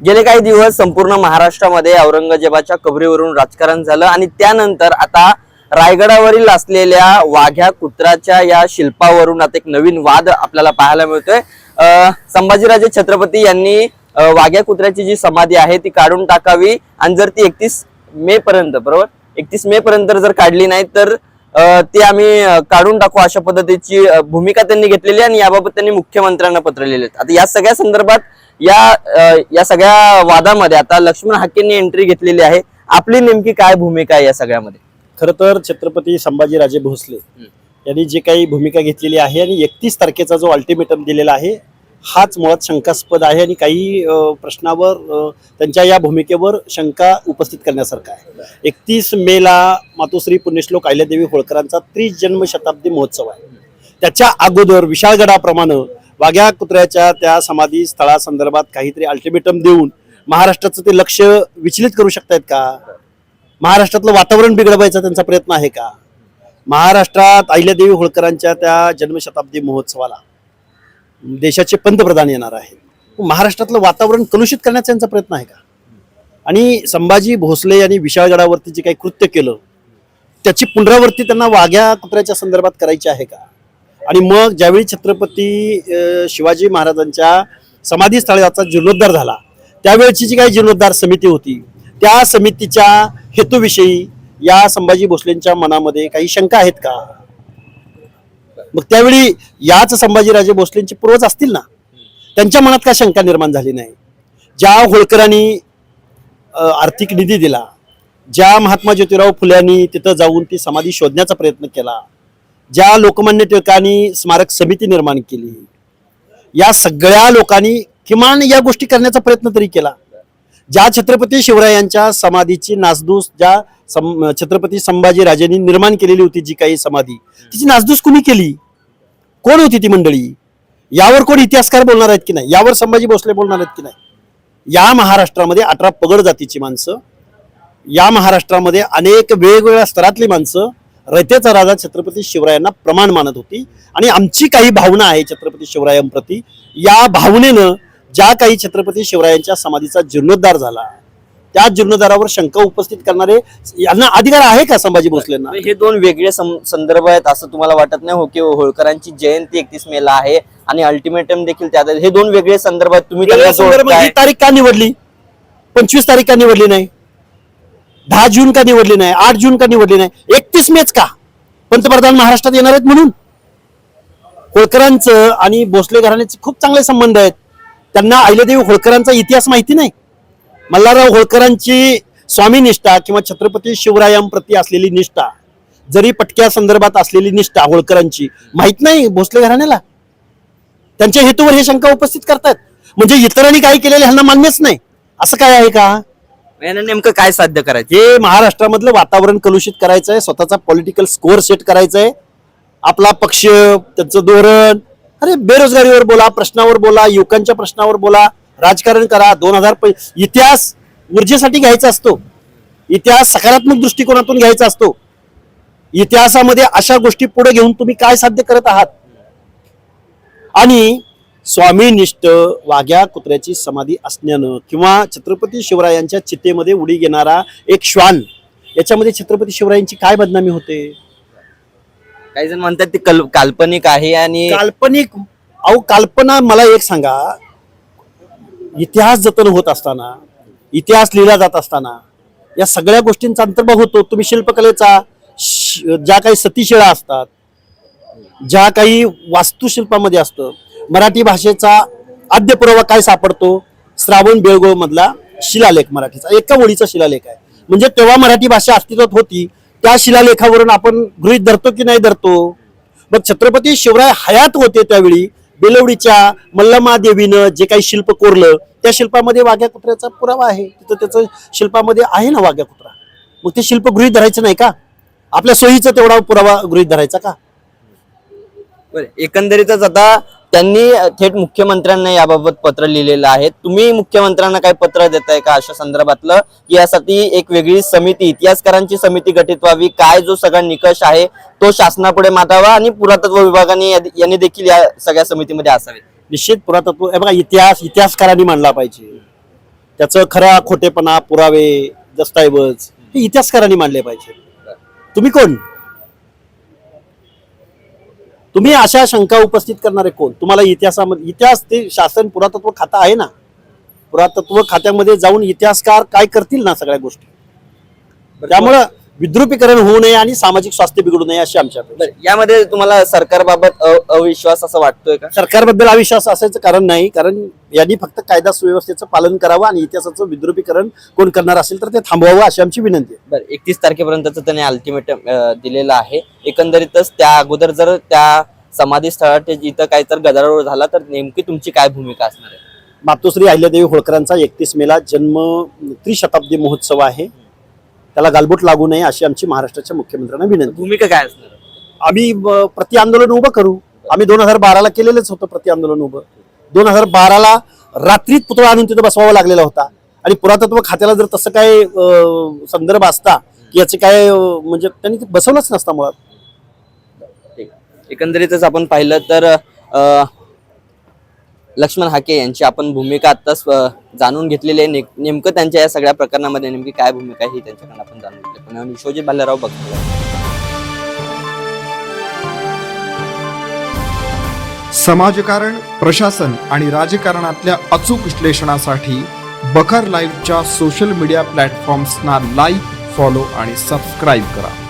गेले काही दिवस संपूर्ण महाराष्ट्रामध्ये औरंगजेबाच्या कबरीवरून राजकारण झालं आणि त्यानंतर आता रायगडावरील असलेल्या वाघ्या कुत्राच्या या शिल्पावरून आता एक नवीन वाद आपल्याला पाहायला मिळतोय. अं, संभाजीराजे छत्रपती यांनी वाघ्या कुत्र्याची जी समाधी आहे ती काढून टाकावी आणि जर ती एकतीस मे पर्यंत बरोबर? एकतीस मे पर्यंत जर काढली नाही तर ती आम्ही काढून टाकू अशा पद्धतीची भूमिका त्यांनी घेतलेली आहे आणि याबाबत त्यांनी मुख्यमंत्र्यांना पत्र लिहिले आता या सगळ्या संदर्भात या या सगळ्या वादामध्ये आता लक्ष्मण हाकेंनी एंट्री घेतलेली आहे. आपली नेमकी काय भूमिका आहे या सगळ्यामध्ये? खर तर छत्रपती संभाजीराजे भोसले यांनी जे काही भूमिका घेतलेली आहे आणि एकतीस तारखेचा जो अल्टिमेटम दिलेला आहे हाच मुळात शंकास्पद आहे आणि काही प्रश्नावर त्यांच्या या भूमिकेवर शंका उपस्थित करण्यासारखं आहे. एकतीस मेला मातोश्री पुण्यश्लोक अहिल्यादेवी होळकरांचा त्रिजन्म शताब्दी महोत्सव आहे. त्याच्या अगोदर विशाळगडाप्रमाणे वाघ्या कुत्र्याच्या त्या समाधी स्थळासंदर्भात काहीतरी अल्टिमेटम देऊन महाराष्ट्राचं ते लक्ष विचलित करू शकतायत का? महाराष्ट्रातलं वातावरण बिघडवायचा त्यांचा प्रयत्न आहे का? महाराष्ट्रात अहिल्यादेवी होळकरांच्या त्या जन्मशताब्दी महोत्सवाला देशाचे पंतप्रधान येणार आहेत. महाराष्ट्रातलं वातावरण कलुषित करण्याचा त्यांचा प्रयत्न आहे का? आणि संभाजी भोसले यांनी विशाळगडावरती जे काही कृत्य केलं त्याची पुनरावृत्ती त्यांना वाघ्या कुत्र्याच्या संदर्भात करायची आहे का? आणि मग ज्यावेळी छत्रपती अं, शिवाजी महाराजांच्या समाधीस्थळाचा जीर्णोद्धार झाला त्यावेळची जी काही जीर्णोद्धार समिती होती त्या समितीच्या हेतूविषयी या संभाजी भोसलेंच्या मनामध्ये काही शंका आहेत का? मग त्यावेळी याच संभाजीराजे भोसलेंचे पूर्वज असतील ना त्यांच्या मनात का शंका निर्माण झाली नाही. ज्या होळकरांनी आर्थिक निधी दिला ज्या महात्मा ज्योतिराव फुल्यांनी तिथं जाऊन ती समाधी शोधण्याचा प्रयत्न केला ज्या लोकमान्य टिळकांनी स्मारक समिती निर्माण केली या सगळ्या लोकांनी किमान या गोष्टी करण्याचा प्रयत्न तरी केला. ज्या छत्रपती शिवरायांच्या समाधीची नासधूस ज्या सं- छत्रपती संभाजीराजेंनी निर्माण केलेली होती जी काही समाधी तिची नासधूस कुणी केली? कोण होती ती मंडळी? यावर कोण इतिहासकार बोलणार आहेत की नाही? यावर संभाजी भोसले बोलणार आहेत की नाही? या महाराष्ट्रामध्ये अठरा पगड जातीची माणसं या महाराष्ट्रामध्ये अनेक वेगवेगळ्या स्तरातली माणसं रयतेचा राजा छत्रपती शिवरायांना प्रमाण मानत होती. आणि आमची काही भावना आहे छत्रपती शिवरायांप्रती. या भावनेनं ज्या काही छत्रपती शिवरायांच्या समाधीचा जीर्णोद्धार झाला त्या जीर्णोद्धारावर शंका उपस्थित करणारे यांना अधिकार आहे का संभाजी भोसलेंना? हे दोन वेगळे संदर्भ आहेत असं तुम्हाला वाटत नाही हो की होळकरांची जयंती एकतीस मे ला आहे आणि अल्टिमेटम देखील त्यात आहे. हे दोन वेगळे संदर्भ आहेत. तुम्ही तारीख का निवडली? पंचवीस तारीख का निवडली नाही? दहा जून का निवडली नाही आठ जून का निवडली नाही एकतीस मेच का? पंतप्रधान महाराष्ट्रात येणार आहेत म्हणून. होळकरांचं आणि भोसले घराण्याचे खूप चांगले संबंध आहेत. त्यांना अहिल्यादेवी होळकरांचा इतिहास माहिती नाही. मल्हारराव होळकरांची स्वामी निष्ठा किंवा छत्रपती शिवरायांप्रती असलेली निष्ठा जरी पटक्या संदर्भात असलेली निष्ठा होळकरांची माहीत नाही भोसले घराण्याला. त्यांच्या हेतूवर हे शंका उपस्थित करतात म्हणजे इतरांनी काही केलेलं ह्यांना मान्यच नाही. असं काय आहे का? यानं नेमकं काय साध्य करायचं? हे महाराष्ट्रामधलं वातावरण कलुषित करायचं आहे स्वतःचा पॉलिटिकल स्कोअर सेट करायचा आहे आपला पक्ष त्यांचं धोरण. अरे बेरोजगारीवर बोला प्रश्नावर बोला युवकांच्या प्रश्नावर बोला राजकारण करा. दोन हजार इतिहास ऊर्जेसाठी घ्यायचा असतो. इतिहास सकारात्मक दृष्टिकोनातून घ्यायचा असतो. इतिहासामध्ये अशा गोष्टी पुढे घेऊन तुम्ही काय साध्य करत आहात? आणि स्वामीनिष्ठ वाघ्या कुत्र्याची समाधी असण्यानं किंवा छत्रपती शिवरायांच्या चितेमध्ये उडी घेणारा एक श्वान याच्यामध्ये छत्रपती शिवरायांची काय बदनामी होते? काही जण म्हणतात ते कल- काल्पनिक आहे आणि काल्पनिक अहो कल्पना मला एक सांगा. इतिहास जतन होत असताना इतिहास लिहिला जात असताना या सगळ्या गोष्टींचा अंतर्भाव होतो. तुम्ही शिल्पकलेचा ज्या काही सतीशिळा असतात ज्या काही वास्तुशिल्पामध्ये असतं मराठी भाषेचा आद्यपुरावा काय सापडतो? श्रावण बेळगोळ मधला शिलालेख मराठीचा. एका ओळीचा शिलालेख आहे. म्हणजे तेव्हा मराठी भाषा अस्तित्वात होती त्या शिलालेखावरून आपण गृहित धरतो की नाही धरतो? मग छत्रपती शिवराय हयात होते त्यावेळी बेलवडीच्या मल्लमादेवीनं जे काही शिल्प कोरलं त्या शिल्पामध्ये वाघ्या कुत्र्याचा पुरावा आहे. तिथं त्याचं शिल्पामध्ये आहे ना वाघ्या कुत्रा. मग ते शिल्प गृहित धरायचं नाही का? आपल्या सोयीचा तेवढा पुरावा गृहित धरायचा का? बरं, एकंदरीतच आता त्यांनी थेट मुख्यमंत्र्यांना याबाबत पत्र लिहिलेलं आहे. तुम्ही मुख्यमंत्र्यांना काही पत्र देताय का अशा संदर्भातलं? की यासाठी एक वेगळी समिती इतिहासकारांची समिती गठीत व्हावी? काय जो सगळा निकष आहे तो शासनापुढे मांडावा? आणि पुरातत्व विभागाने यांनी देखील या सगळ्या समितीमध्ये असावे. निश्चित पुरातत्व बघा इतिहास इतिहासकारांनी मांडला पाहिजे. त्याचं खरा खोटेपणा पुरावे दस्तऐवज हे इतिहासकारांनी मांडले पाहिजे. तुम्ही कोण? तुम्ही अशा शंका उपस्थित करणारे कोण? तुम्हाला इतिहासामध्ये इतिहास ते शासन पुरातत्व खातं आहे ना? पुरातत्व खात्यामध्ये जाऊन इतिहासकार काय करतील ना सगळ्या गोष्टी? त्यामुळं विद्रुपीकरण होऊ नये आणि सामाजिक स्वास्थ्य बिघडू नये अशी आमच्या. बरं, यामध्ये तुम्हाला सरकारबाबत अ- अविश्वास असं वाटतोय का? सरकारबद्दल अविश्वास असायचं कारण नाही कारण यांनी फक्त कायदा सुव्यवस्थेचं पालन करावं आणि इतिहासाचं विद्रुपीकरण कोण करणार असेल तर ते थांबवावं अशी आमची विनंती आहे. बरं एकतीस तारखेपर्यंतचं त्याने अल्टिमेटम दिलेलं आहे. एकंदरीतच त्या अगोदर जर त्या समाधी स्थळात जिथं काही तर गदारोळ झाला तर नेमकी तुमची काय भूमिका असणार आहे? मातोश्री अहिल्यादेवी होळकरांचा एकतीस मेला जन्म त्रिशताब्दी महोत्सव आहे. त्याला गालबोट लागू नये अशी आमची महाराष्ट्राच्या मुख्यमंत्र्यांना विनंती भूमिका काय असणार? आम्ही प्रति आंदोलन उभं करू आम्ही दोन हजार बाराला केलेलंच होतं प्रति आंदोलन उभं दोन हजार बाराला रात्रीत पुतळा आणून तिथं बसवावा लागलेला होता आणि पुरातत्व खात्याला जर तसं काय संदर्भ असता की याचे काय म्हणजे त्यांनी बसवलंच नसता मुळात. एकंदरीतच आपण पाहिलं तर लक्ष्मण हाके यांची आपण भूमिका आत्ताच जाणून घेतलेली आहे. ने- नेमकं त्यांच्या या सगळ्या प्रकरणामध्ये नेमकी काय भूमिका आहे ही त्यांच्याकडून आपण जाणून घेतली. पण विश्वजित भालेराव बघतो समाजकारण प्रशासन आणि राजकारणातल्या अचूक विश्लेषणासाठी बखर लाईव्हच्या सोशल मीडिया प्लॅटफॉर्म्सना लाईक फॉलो आणि सबस्क्राईब करा.